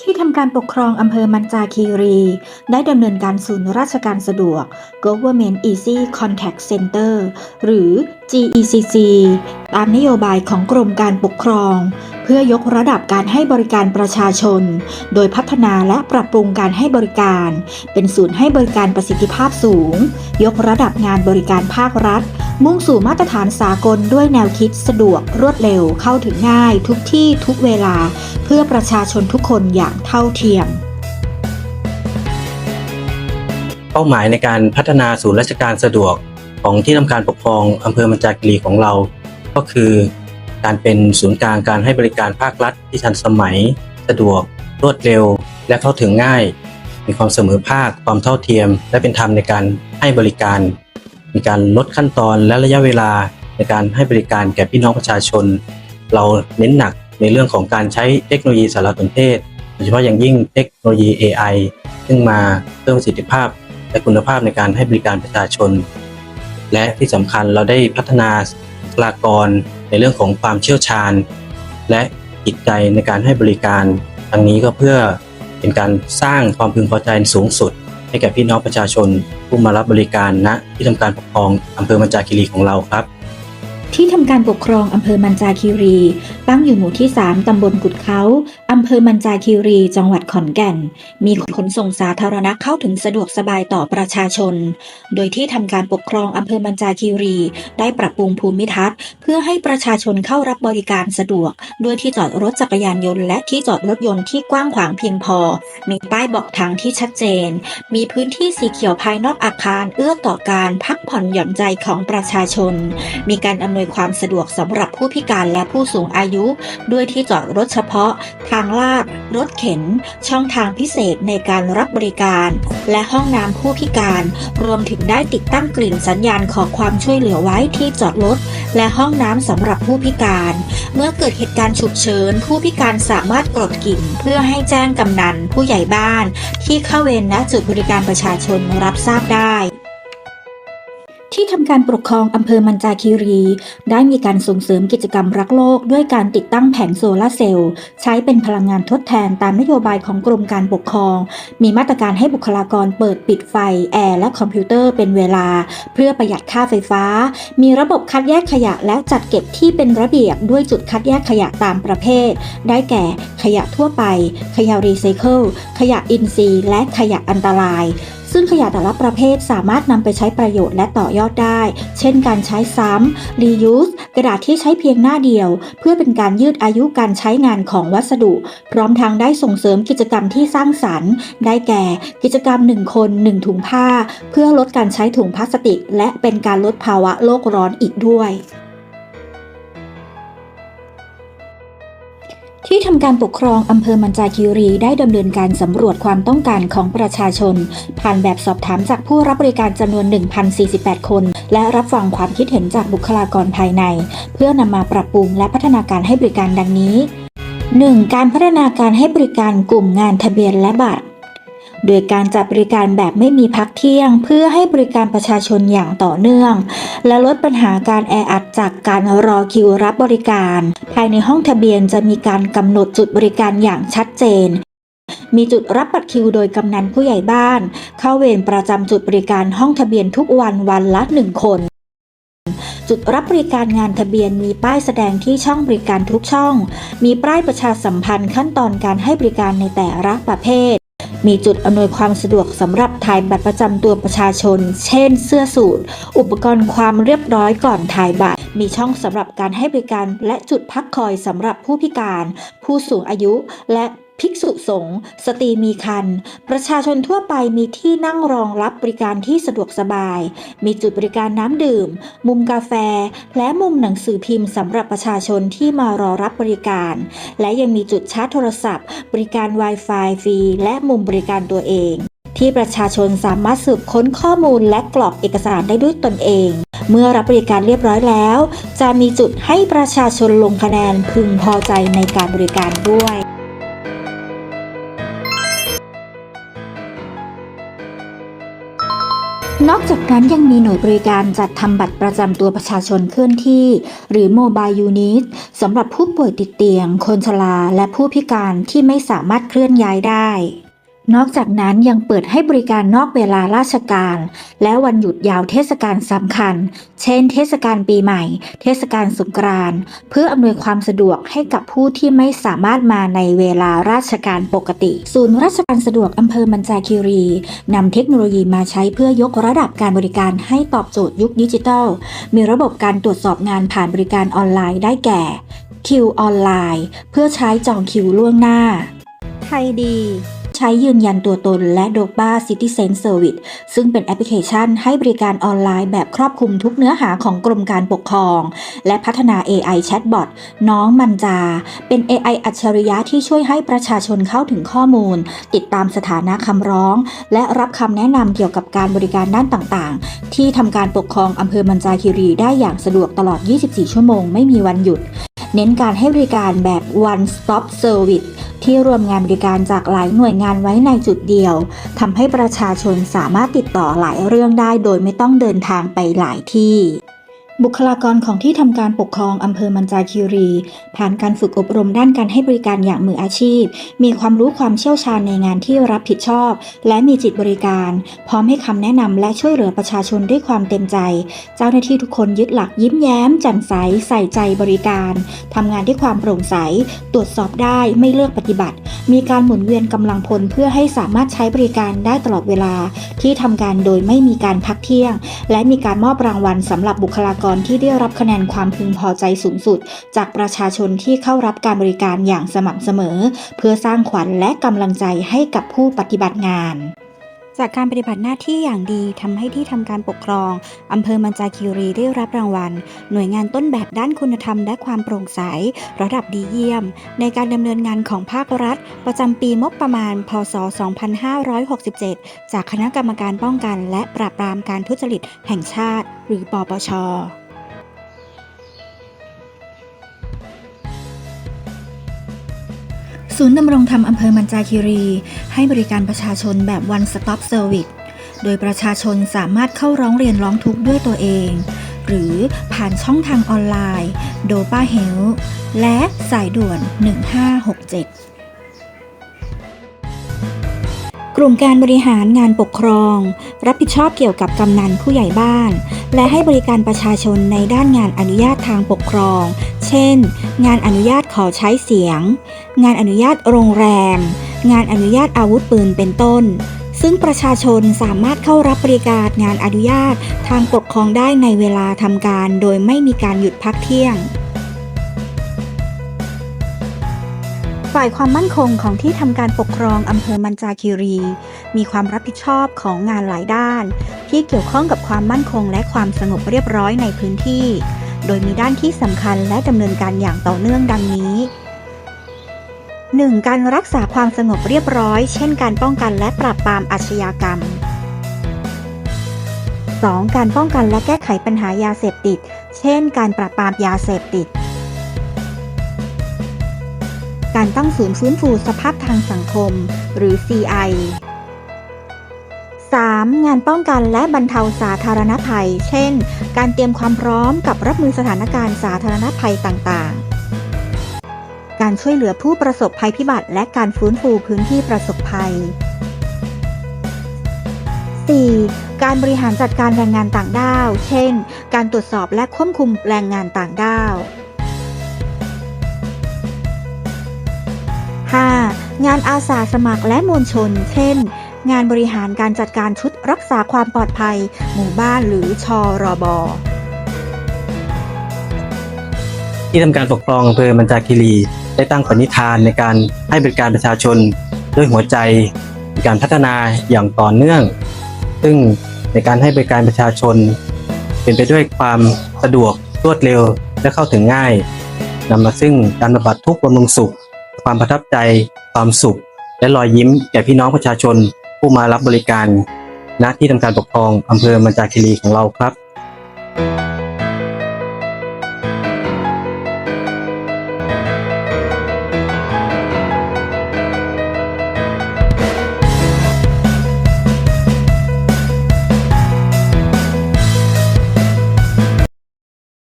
ที่ทำการปกครองอำเภอมันจาคีรี ได้ดำเนินการศูนย์ราชการสะดวก Government Easy Contact Center หรือ GECC ตามนโยบายของกรมการปกครอง พื่อยกระดับการให้บริการประชาชน โดยพัฒนาและปรับปรุงการให้บริการ เป็นศูนย์ให้บริการประสิทธิภาพสูง ยกระดับงานบริการภาครัฐ มุ่งสู่มาตรฐานสากลด้วยแนวคิดสะดวกรวดเร็วเข้าถึงง่าย ทุกที่ทุกเวลา เพื่อประชาชนทุกคนอย่างเท่าเทียมเป้าหมายในการพัฒนาศูนย์ราชการสะดวกของที่ทำการปกครองอำเภอมันจาคีรีของเรา ก็คือ การเป็นศูนย์กลางการให้บริการภาครัฐที่ทันสมัย สะดวก รวดเร็ว และเข้าถึงง่าย มีความเสมอภาค ความเท่าเทียม และเป็นธรรมในการให้บริการ มีการลดขั้นตอนและระยะเวลาในการให้บริการแก่พี่น้องประชาชน เราเน้นหนักในเรื่องของการใช้เทคโนโลยีสารสนเทศโดยเฉพาะอย่างยิ่งเทคโนโลยี AI ซึ่งมาเพิ่มประสิทธิภาพ และคุณภาพในการให้บริการประชาชน และที่สำคัญเราได้พัฒนาบุคลากร ในเรื่องของความเชี่ยวชาญ และจิตใจในการให้บริการทั้งนี้ก็เพื่อเป็นการสร้างความพึงพอใจสูงสุด ให้แก่พี่น้องประชาชน ผู้มารับบริการณที่ทำการปกครองอำเภอมัญจาคีรีของเราครับ ที่ทำการปกครองอำเภอมันจาคีรี ตั้งอยู่หมู่ที่ 3 ตำบลกุดเขาอำเภอมันจาคีรี จังหวัดขอนแก่น มีขนส่งสาธารณะเข้าถึงสะดวกสบายต่อประชาชน โดยที่ทำการปกครองอำเภอมันจาคีรี ได้ปรับปรุงภูมิทัศน์ เพื่อให้ประชาชนเข้ารับบริการสะดวก ด้วยที่จอดรถจักรยานยนต์และที่จอดรถยนต์ที่กว้างขวางเพียงพอ มีป้ายบอกทางที่ชัดเจน มีพื้นที่สีเขียวภายนอกอาคารเอื้อต่อการพักผ่อนหย่อนใจของประชาชน มีการอำนวยความสะดวกสำหรับผู้พิการและผู้สูงอายุ ด้วยที่จอดรถเฉพาะ ทางลาด รถเข็น ช่องทางพิเศษในการรับบริการ และห้องน้ำผู้พิการ รวมถึงได้ติดตั้งกลิ่นสัญญาณขอความช่วยเหลือไว้ที่จอดรถและห้องน้ำสำหรับผู้พิการ เมื่อเกิดเหตุการณ์ฉุกเฉิน ผู้พิการสามารถกดกิ่งเพื่อให้แจ้งกำนันผู้ใหญ่บ้าน ที่เข้าเวรณจุดบริการประชาชนรับทราบได้ ทำการปกครองอำเภอมันจาคีรี ได้มีการส่งเสริมกิจกรรมรักโลก ด้วยการติดตั้งแผงโซลาร์เซลล์ใช้เป็นพลังงานทดแทนตามนโยบายของกรมการปกครอง มีมาตรการให้บุคลากรเปิดปิดไฟ แอร์และคอมพิวเตอร์เป็นเวลา เพื่อประหยัดค่าไฟฟ้า มีระบบคัดแยกขยะและจัดเก็บที่เป็นระเบียบด้วยจุดคัดแยกขยะตามประเภท ได้แก่ขยะทั่วไป ขยะรีไซเคิลขยะอินทรีย์และขยะอันตรายซึ่งขยะแต่ละประเภทสามารถนำไปใช้ประโยชน์และต่อยอดได้ เช่นการใช้ซ้ำ reuse กระดาษที่ใช้เพียงหน้าเดียว เพื่อเป็นการยืดอายุการใช้งานของวัสดุ พร้อมทั้งได้ส่งเสริมกิจกรรมที่สร้างสรรค์ ได้แก่ กิจกรรม 1 คน 1 ถุงผ้า เพื่อลดการใช้ถุงพลาสติก และเป็นการลดภาวะโลกร้อนอีกด้วย ที่ทำการปกครองอำเภอมันจาคีรีได้ดำเนินการสำรวจความต้องการของประชาชน ผ่านแบบสอบถามจากผู้รับบริการจำนวน 1,048 คน และรับฟังความคิดเห็นจากบุคลากรภายใน เพื่อนำมาปรับปรุงและพัฒนาการให้บริการดังนี้ 1. การพัฒนาการให้บริการกลุ่มงานทะเบียนและบัตร โดยการจัดบริการแบบไม่มีพักเที่ยง เพื่อให้บริการประชาชนอย่างต่อเนื่อง และลดปัญหาการแออัดจากการรอคิวรับบริการ ภายในห้องทะเบียนจะมีการกำหนดจุดบริการอย่างชัดเจน มีจุดรับบัตรคิวโดยกำนันผู้ใหญ่บ้าน เข้าเวรประจำจุดบริการห้องทะเบียนทุกวันวันละหนึ่งคนจุดรับบริการงานทะเบียนมีป้ายแสดงที่ช่องบริการทุกช่อง มีป้ายประชาสัมพันธ์ขั้นตอนการให้บริการในแต่ละประเภท มีจุดอำนวยความสะดวกสำหรับถ่ายบัตรประจำตัวประชาชน เช่น เสื้อสูทอุปกรณ์ความเรียบร้อยก่อนถ่ายบัตร มีช่องสำหรับการให้บริการ และจุดพักคอยสำหรับผู้พิการ ผู้สูงอายุ และ ภิกษุสงฆ์สตรีมีครรภ์ประชาชนทั่วไปมีที่นั่งรองรับบริการที่สะดวกสบาย มีจุดบริการน้ำดื่ม มุมกาแฟ และมุมหนังสือพิมพ์สำหรับประชาชนที่มารอรับบริการ และยังมีจุดชาร์จโทรศัพท์ บริการ Wi-Fi ฟรี และมุมบริการตัวเอง ที่ประชาชนสามารถสืบค้นข้อมูลและกรอกเอกสารได้ด้วยตนเองเมื่อรับบริการเรียบร้อยแล้ว จะมีจุดให้ประชาชนลงคะแนนพึงพอใจในการบริการด้วย นอกจากนั้นยังมีหน่วยบริการจัดทำบัตรประจำตัวประชาชนเคลื่อนที่ หรือโมบายยูนิตสำหรับผู้ป่วยติดเตียง คนชราและผู้พิการที่ไม่สามารถเคลื่อนย้ายได้ นอกจากนั้นยังเปิดให้บริการนอกเวลาราชการ และวันหยุดยาวเทศกาลสำคัญ เช่น เทศกาลปีใหม่ เทศกาลสงกรานต์เพื่ออำนวยความสะดวกให้กับผู้ที่ไม่สามารถมาในเวลาราชการปกติ ศูนย์ราชการสะดวกอำเภอมันจาคีรีนำเทคโนโลยีมาใช้เพื่อยกระดับการบริการให้ตอบโจทย์ยุคดิจิทัล มีระบบการตรวจสอบงานผ่านบริการออนไลน์ได้แก่ คิวออนไลน์ เพื่อใช้จองคิวล่วงหน้า ไทยดี ใช้ยืนยันตัวตนและโดบ้า Citizen Service ซึ่งเป็นแอปพลิเคชันให้บริการออนไลน์แบบครอบคลุมทุกเนื้อหาของกรมการปกครอง และพัฒนา AI Chatbot น้องมันจา เป็น AI อัจฉริยะที่ช่วยให้ประชาชนเข้าถึงข้อมูล ติดตามสถานะคำร้อง และรับคำแนะนำเกี่ยวกับการบริการด้านต่างๆ ที่ทำการปกครองอำเภอมันจาคีรีได้อย่างสะดวกตลอด 24 ชั่วโมงไม่มีวันหยุด เน้นการให้บริการแบบ one stop service ที่รวมงานบริการจากหลายหน่วยงานไว้ในจุดเดียวทำให้ประชาชนสามารถติดต่อหลายเรื่องได้โดยไม่ต้องเดินทางไปหลายที่ บุคลากรของที่ทำการปกครองอำเภอมันจาคีรี ผ่านการฝึกอบรมด้านการให้บริการอย่างมืออาชีพ มีความรู้ความเชี่ยวชาญในงานที่รับผิดชอบ และมีจิตบริการ พร้อมให้คำแนะนำและช่วยเหลือประชาชนด้วยความเต็มใจ เจ้าหน้าที่ทุกคนยึดหลักยิ้มแย้มแจ่มใสใส่ใจบริการทำงานด้วยความโปร่งใส ตรวจสอบได้ไม่เลือกปฏิบัติ มีการหมุนเวียนกำลังพลเพื่อให้สามารถใช้บริการได้ตลอดเวลา ที่ทำการโดยไม่มีการพักเที่ยง และมีการมอบรางวัลสำหรับบุคลากรที่ได้รับคะแนนความพึงพอใจสูงสุด จากประชาชนที่เข้ารับการบริการอย่างสม่ำเสมอ เพื่อสร้างขวัญและกำลังใจให้กับผู้ปฏิบัติงานจากการปฏิบัติหน้าที่อย่างดีทำให้ที่ทำการปกครองอำเภอมันจาคีรีได้รับรางวัล หน่วยงานต้นแบบด้านคุณธรรมและความโปร่งใส ระดับดีเยี่ยม ในการดำเนินงานของภาครัฐ ประจำปีงบประมาณ พศ 2567 จากคณะกรรมการป้องกัน และปราบปรามการทุจริตแห่งชาติ หรือปปช ศูนย์ดำรงธรรมอำเภอมันจาคีรี ให้บริการประชาชนแบบ one stop service โดยประชาชนสามารถเข้าร้องเรียนร้องทุกข์ด้วยตัวเอง หรือผ่านช่องทางออนไลน์โดป้าเฮลและสายด่วน 1567กลุ่มการบริหารงานปกครอง รับผิดชอบเกี่ยวกับกำนันผู้ใหญ่บ้าน และให้บริการประชาชนในด้านงานอนุญาตทางปกครอง เช่น งานอนุญาตขอใช้เสียง งานอนุญาตโรงแรม งานอนุญาตอาวุธปืนเป็นต้น ซึ่งประชาชนสามารถเข้ารับบริการงานอนุญาตทางปกครองได้ในเวลาทำการ โดยไม่มีการหยุดพักเที่ยง ฝ่ายความมั่นคงของที่ทำการปกครองอำเภอมันจาคีรี มีความรับผิดชอบของงานหลายด้าน ที่เกี่ยวข้องกับความมั่นคงและความสงบเรียบร้อยในพื้นที่ โดยมีด้านที่สำคัญและดำเนินการอย่างต่อเนื่องดังนี้ 1. การรักษาความสงบเรียบร้อย เช่น การป้องกันและปราบปรามอาชญากรรม 2. การป้องกันและแก้ไขปัญหายาเสพติด เช่น การปราบปรามยาเสพติด การตั้งศูนย์ฟื้นฟูสภาพทางสังคม หรือ CI 3. งานป้องกันและบรรเทาสาธารณภัย เช่น การเตรียมความพร้อมกับรับมือสถานการณ์สาธารณภัยต่างๆ การช่วยเหลือผู้ประสบภัยพิบัติ และการฟื้นฟูพื้นที่ประสบภัย 4. การบริหารจัดการแรงงานต่างด้าว เช่น การตรวจสอบและควบคุมแรงงานต่างด้าว 5. งานอาสาสมัครและมวลชน เช่น งานบริหารการจัดการชุดรักษาความปลอดภัย หมู่บ้านหรือชอรบที่ทำการปกครองอำเภอมันจาคีรีได้ตั้งปณิธานในการให้บริการประชาชนด้วยหัวใจในการพัฒนาอย่างต่อเนื่อง ซึ่งในการให้บริการประชาชน เป็นไปด้วยความสะดวกรวดเร็วและเข้าถึงง่ายนำมาซึ่งการบำบัดทุกข์บำรุงสุข ความประทับใจ ความสุข และรอยยิ้มแก่พี่น้องประชาชน ผู้มารับบริการณที่ทำการปกครองอำเภอมันจาคีรีของเราครับ